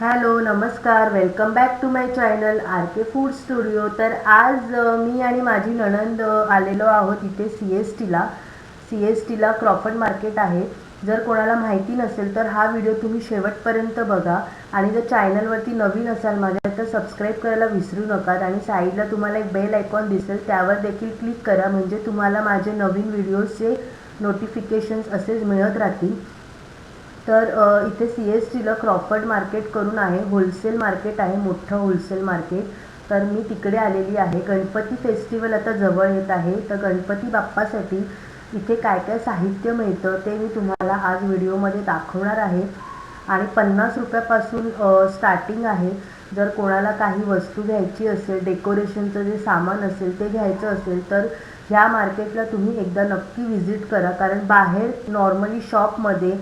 Hello नमस्कार welcome back to my channel R K food studio. तर आज मी आणि माझी नणंद आलेलो आहोत इथे सी एस टीला सी एस टीला क्रॉफर्ड मार्केट आहे. जर कोणाला माहिती नसेल तर हा व्हिडिओ तुम्ही शेवटपर्यंत बघा. आणि जर चॅनलवरती नवीन असाल माझ्या तर सबस्क्राईब करायला विसरू नका आणि साईडला तुम्हाला एक बेल आयकॉन दिसेल त्यावर देखील क्लिक करा. म्हणजे तुम्हाला माझे नवीन व्हिडिओजचे नोटिफिकेशन्स असेच मिळत राहतील. तर इथे सी एस टीला क्रॉफर्ड मार्केट करून आहे होलसेल मार्केट आहे मोठं होलसेल मार्केट. तर मी तिकडे आलेली आहे. गणपती फेस्टिवल आता जवळ येत आहे. तर गणपती बाप्पासाठी इथे काय काय साहित्य मिळतं ते मी तुम्हाला आज व्हिडिओमध्ये दाखवणार आहे. आणि पन्नास रुपयापासून स्टार्टिंग आहे. जर कोणाला काही वस्तू घ्यायची असेल डेकोरेशनचं जे सामान असेल ते घ्यायचं असेल तर ह्या मार्केटला तुम्ही एकदा नक्की व्हिजिट करा. कारण बाहेर नॉर्मली शॉपमध्ये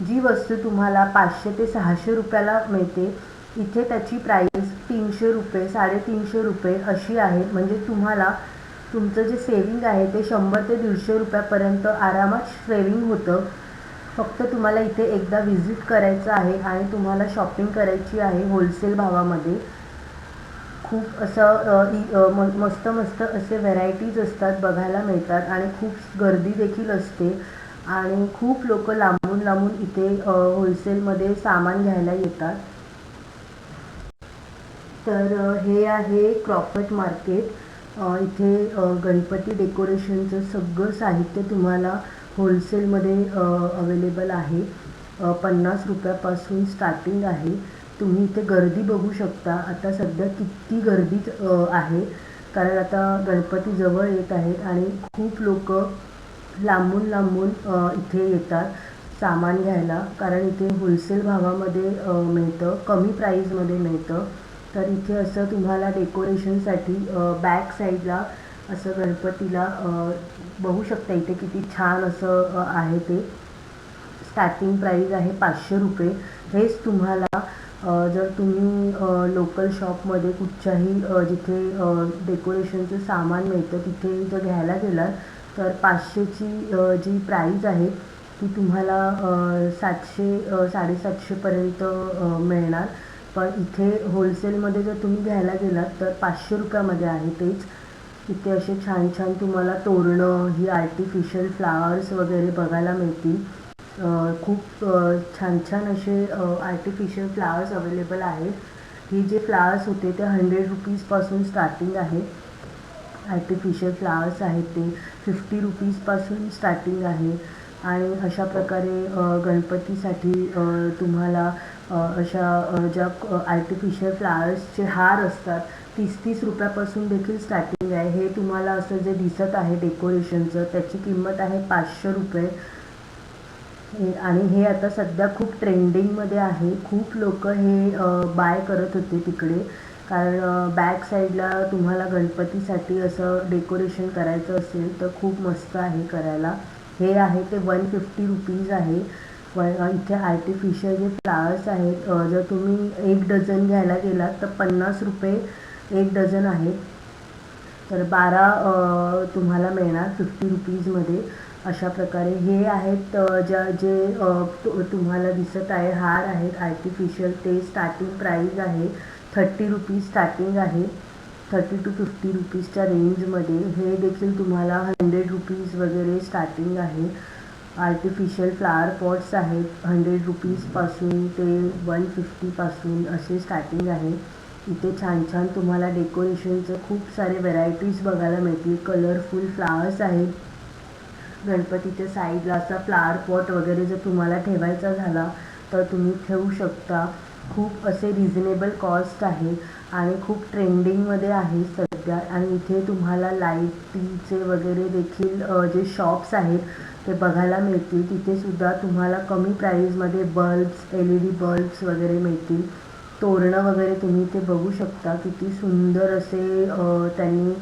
जी वस्तू तुम्हाला पाचशे ते सहाशे रुपयाला मिळते इथे त्याची प्राईस तीनशे रुपये साडेतीनशे रुपये अशी आहे. म्हणजे तुम्हाला तुमचं जे सेविंग आहे ते शंभर ते दीडशे रुपयापर्यंत आरामात सेविंग होतं. फक्त तुम्हाला इथे एकदा व्हिजिट करायचं आहे आणि तुम्हाला शॉपिंग करायची आहे होलसेल भावामध्ये. खूप असं म- मस्त मस्त असे व्हेरायटीज असतात बघायला मिळतात आणि खूप गर्दी देखील असते. आणि खूप लोक लांबून लांबून इथे होलसेलमध्ये सामान घ्यायला येतात. तर हे आहे क्रॉफर्ट मार्केट इथे गणपती डेकोरेशनचं सगळं साहित्य तुम्हाला होलसेलमध्ये अवेलेबल आहे. पन्नास रुपयापासून स्टार्टिंग आहे. तुम्ही इथे गर्दी बघू शकता. आता सध्या किती गर्दी आहे. कारण आता गणपती जवळ येत आहेत आणि खूप लोक लांबून लांबून इथे येतात सामान घ्यायला. कारण इथे होलसेल भावामध्ये मिळतं कमी प्राईजमध्ये मिळतं. तर इथे असं तुम्हाला डेकोरेशनसाठी बॅक साईडला असं गणपतीला बघू शकता इथे किती छान असं आहे ते. स्टार्टिंग प्राईज आहे पाचशे रुपये. हेच तुम्हाला जर तुम्ही लोकल शॉपमध्ये कुठच्याही जिथे डेकोरेशनचं सामान मिळतं तिथे जर घ्यायला गेलात तर पाचशेची जी प्राईज आहे ती तुम्हाला सातशे साडेसातशेपर्यंत मिळणार. पण इथे होलसेलमध्ये जर तुम्ही घ्यायला गेलात तर पाचशे रुपयामध्ये आहे तेच. इथे असे छान छान तुम्हाला तोरणं ही आर्टिफिशियल फ्लावर्स वगैरे बघायला मिळतील. खूप छान छान असे आर्टिफिशियल फ्लावर्स अवेलेबल आहेत. ही जे फ्लावर्स होते ते हंड्रेड रुपीजपासून स्टार्टिंग आहे. आर्टिफिशियल फ्लावर्स आहेत ते. फिफ्टी रुपीजपासून स्टार्टिंग आहे. आणि अशा प्रकारे गणपतीसाठी तुम्हाला अशा ज्या आर्टिफिशियल फ्लावर्सचे हार असतात तीस तीस रुपयापासून देखील स्टार्टिंग आहे. हे तुम्हाला असं जे दिसत आहे डेकोरेशनचं त्याची किंमत आहे पाचशे रुपये. आणि हे आता सध्या खूप ट्रेंडिंगमध्ये आहे. खूप लोक हे बाय करत होते तिकडे. कारण बॅक साईडला तुम्हाला गणपतीसाठी असं डेकोरेशन करायचं असेल तर खूप मस्त आहे करायला. हे आहे ते वन फिफ्टी रुपीज आहे. व इथे आर्टिफिशियल जे फ्लावर्स आहेत जर तुम्ही एक डझन घ्यायला गेलात तर पन्नास रुपये एक डझन आहे तर बारा तुम्हाला मिळणार फिफ्टी रुपीजमध्ये अशा प्रकारे. हे आहेत ज्या जे तुम्हाला दिसत आहे हार आहेत आर्टिफिशियल ते स्टार्टिंग प्राईज आहे. थर्टी रुपीज स्टार्टिंग आहे. थर्टी टू फिफ्टी रुपीजच्या रेंजमध्ये हे देखील तुम्हाला हंड्रेड रुपीज वगैरे स्टार्टिंग आहे. आर्टिफिशियल फ्लावर पॉट्स आहेत. हंड्रेड रुपीजपासून ते वन फिफ्टीपासून असे स्टार्टिंग आहे. इथे छान छान तुम्हाला डेकोरेशनचं खूप सारे व्हेरायटीज बघायला मिळतील. कलरफुल फ्लावर्स आहेत. गणपतीच्या साईडला असा फ्लावर पॉट वगैरे जर तुम्हाला ठेवायचा झाला तर तुम्ही ठेवू शकता. खूप असे रिझनेबल कॉस्ट आहे आणि खूप ट्रेंडिंगमध्ये आहे सध्या. आणि इथे तुम्हाला लाईटीचे वगैरे देखील जे शॉप्स आहेत ते बघायला मिळतील. तिथे सुद्धा तुम्हाला कमी प्राईजमध्ये bulbs L E D bulbs वगैरे मिळतील. तोरणं वगैरे तुम्ही ते बघू शकता. किती सुंदर असे त्यांनी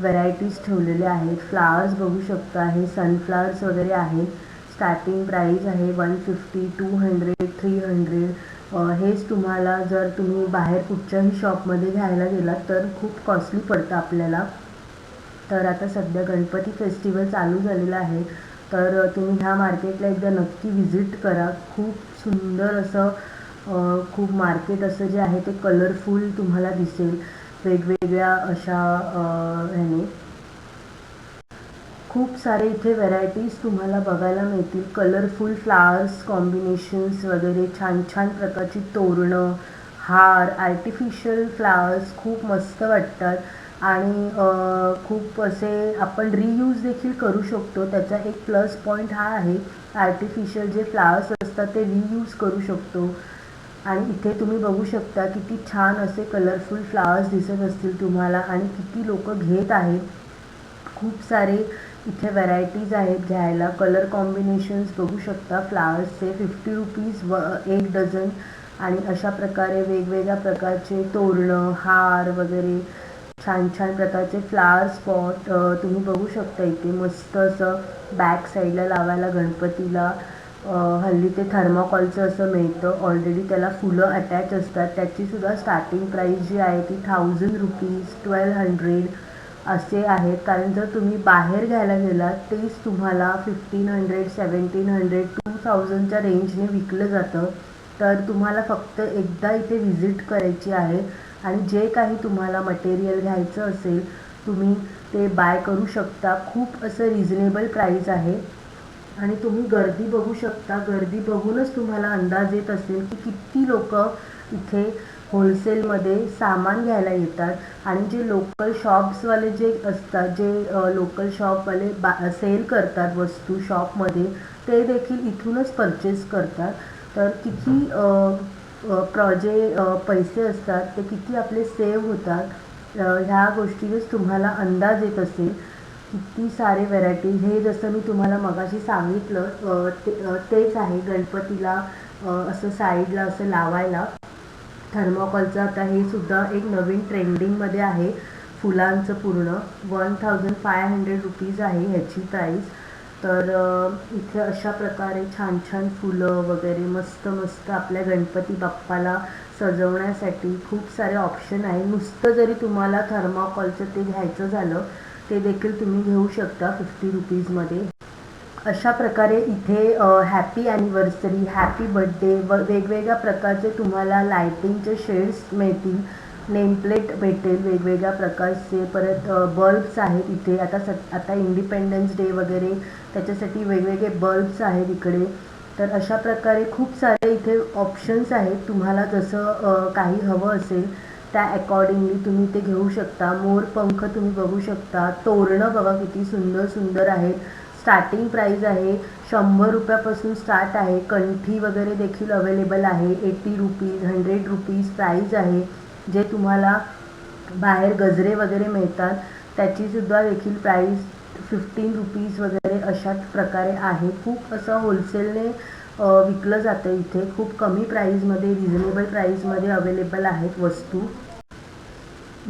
व्हरायटीज ठेवलेले आहेत. फ्लावर्स बघू शकता. हे सनफ्लावर्स वगैरे आहेत. स्टार्टिंग प्राईज आहे one fifty two hundred three hundred हेच तुम्हाला जर तुम्ही बाहेर कुठच्याही शॉपमध्ये घ्यायला गेलात तर खूप कॉस्टली पडतं आपल्याला. तर आता सध्या गणपती फेस्टिवल चालू झालेला आहे. तर तुम्ही ह्या मार्केटला एकदा नक्की व्हिजिट करा. खूप सुंदर असं खूप मार्केट असं जे आहे ते कलरफुल तुम्हाला दिसेल. वेगवेगळ्या अशा ह्याने. खूप सारे इथे व्हरायटीज तुम्हाला बघायला मिळतील. कलरफुल फ्लावर्स कॉम्बिनेशन्स वगैरे छान छान प्रकारची तोरणं हार आर्टिफिशियल फ्लावर्स खूप मस्त वाटतात. आणि खूप असे आपण रियूज देखील करू शकतो. त्याचा एक प्लस पॉईंट हा आहे. आर्टिफिशियल जे फ्लावर्स असतात ते रियूज करू शकतो. आणि इथे तुम्ही बघू शकता किती छान असे कलरफुल फ्लावर्स दिसत असतील तुम्हाला आणि किती लोक घेत आहेत. खूप सारे इथे व्हरायटीज आहेत घ्यायला. कलर कॉम्बिनेशन्स बघू शकता. फ्लावर्सचे फिफ्टी रुपीज व एक डझन आणि अशा प्रकारे वेगवेगळ्या प्रकारचे तोरणं हार वगैरे छान छान प्रकारचे फ्लावर स्पॉट तुम्ही बघू शकता इथे मस्त असं बॅक साईडला लावायला गणपतीला. हल्ली ते थर्माकॉलचं असं मिळतं. ऑलरेडी त्याला फुलं अटॅच असतात. त्याचीसुद्धा स्टार्टिंग प्राईस जी आहे ती थाउजंड रुपीज ट्वेल्व हंड्रेड असे आहेत. कारण जर तुम्ही बाहेर घ्यायला गेलात तेच तुम्हाला fifteen hundred seventeen hundred two थाउजंडच्या रेंजने विकलं जातं. तर तुम्हाला फक्त एकदा इथे व्हिजिट करायची आहे. आणि जे काही तुम्हाला मटेरियल घ्यायचं असेल तुम्ही ते बाय करू शकता. खूप असं रिझनेबल प्राईस आहे. आणि तुम्ही गर्दी बघू शकता. गर्दी बघूनच तुम्हाला अंदाज येत असेल की किती लोक इथे होलसेलमध्ये सामान घ्यायला येतात. आणि जे लोकल शॉप्सवाले जे असतात जे लोकल शॉपवाले बा सेल करतात वस्तू शॉपमध्ये ते देखील इथूनच परचेस करतात. तर किती प्र जे पैसे असतात ते किती आपले सेव्ह होतात ह्या गोष्टीनेच तुम्हाला अंदाज येत असेल. किती सारे व्हरायटी हे जसं मी तुम्हाला मगाशी सांगितलं ते तेच आहे गणपतीला असं साईडला असं लावायला. थर्माकॉलचं आता हे सुद्धा एक नवीन ट्रेंडिंगमध्ये आहे. फुलांचं पूर्ण. One thousand five hundred rupees आहे ह्याची प्राईस तर इथे अशा प्रकारे छान छान फुलं वगैरे मस्त मस्त आपल्या गणपती बाप्पाला सजवण्यासाठी खूप सारे ऑप्शन आहे. नुसतं जरी तुम्हाला थर्माकॉलचं ते घ्यायचं झालं ते देखील तुम्ही घेऊ शकता फिफ्टी रुपीजमध्ये अशा प्रकारे इथे हॅपी ॲनिव्हर्सरी हॅपी बर्थडे व वेगवेगळ्या प्रकारचे तुम्हाला लायटिंगचे शेड्स मिळतील नेमप्लेट भेटेल वेगवेगळ्या प्रकारचे परत बल्ब्स आहेत इथे. आता स आता इंडिपेंडन्स डे वगैरे त्याच्यासाठी वेगवेगळे बल्ब्स आहेत इकडे. तर अशा प्रकारे खूप सारे इथे ऑप्शन्स आहेत. तुम्हाला जसं काही हवं असेल त्या अकॉर्डिंगली तुम्ही ते घेऊ शकता. मोरपंख तुम्ही बघू शकता. तोरणं बघा किती सुंदर सुंदर आहेत. स्टार्टिंग प्राईज आहे शंभर रुपयापासून स्टार्ट आहे कंठी वगैरे देखील अवेलेबल आहे eighty rupees hundred rupees price आहे जे तुम्हाला बाहेर गजरे वगैरे मिळतात त्याचीसुद्धा देखील प्राईज फिफ्टीन रुपीज वगैरे अशाच प्रकारे आहे. खूप असं होलसेलने विकलं जातं इथे. खूप कमी प्राईजमध्ये रिझनेबल प्राईजमध्ये अवेलेबल आहेत वस्तू.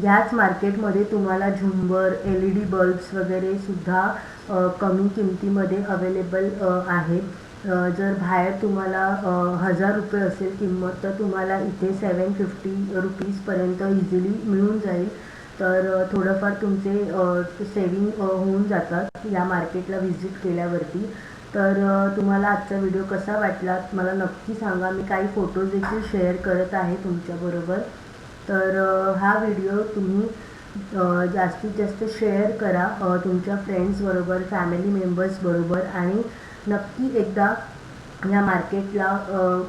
ह्याच मार्केटमध्ये तुम्हाला झुंबर एल ई डी बल्ब्स वगैरे सुद्धा कमी किमतीमध्ये अवेलेबल आहेत. जर बाहेर तुम्हाला हजार रुपये असेल किंमत तर तुम्हाला इथे सेवन फिफ्टी रुपीजपर्यंत इझिली मिळून जाईल. तर थोडंफार तुमचे सेविंग होऊन जातात या मार्केटला व्हिजिट केल्यावरती. तर तुम्हाला आजचा व्हिडिओ कसा वाटला? मला नक्की सांगा. मी काही फोटोज देखील शेअर करत आहे तुमच्याबरोबर तर हा व्हिडिओ तुम्ही जास्तीत जास्त शेअर करा तुमच्या फ्रेंड्सबरोबर फॅमिली मेंबर्सबरोबर आणि नक्की एकदा या मार्केटला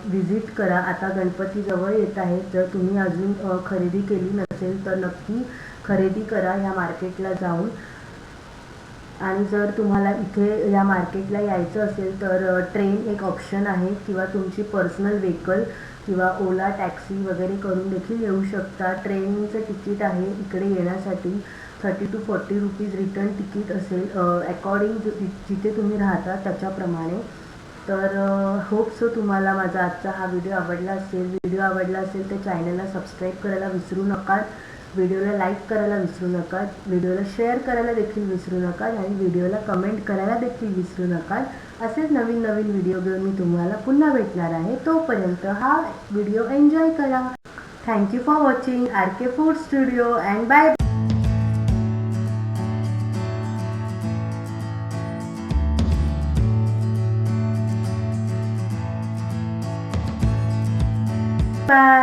व्हिजिट करा. आता गणपती जवळ येत आहेत जर तुम्ही अजून खरेदी केली नसेल तर नक्की खरेदी करा या मार्केटला जाऊन. आणि जर तुम्हाला इथे या मार्केटला यायचं असेल तर ट्रेन एक ऑप्शन आहे किंवा तुमची पर्सनल व्हेकल किंवा ओला टॅक्सी वगैरे करून देखील येऊ शकता. ट्रेनचं तिकीट आहे इकडे येण्यासाठी. Thirty to forty rupees return ticket असेल. अकॉर्डिंग जिथे तुम्ही राहता त्याच्याप्रमाणे. तर होप सो तुम्हाला माझा आजचा हा व्हिडिओ आवडला असेल. व्हिडिओ आवडला असेल तर चॅनलला सबस्क्राईब करायला विसरू नका. व्हिडिओला लाईक करायला विसरू नका. व्हिडिओला शेअर करायला देखील विसरू नका. आणि व्हिडिओला कमेंट करायला देखील विसरू नका. असेच नवीन नवीन व्हिडिओ घेऊन मी तुम्हाला पुन्हा भेटणार आहे. तोपर्यंत हा व्हिडिओ एन्जॉय करा. Thank you for watching R K food studio and bye bye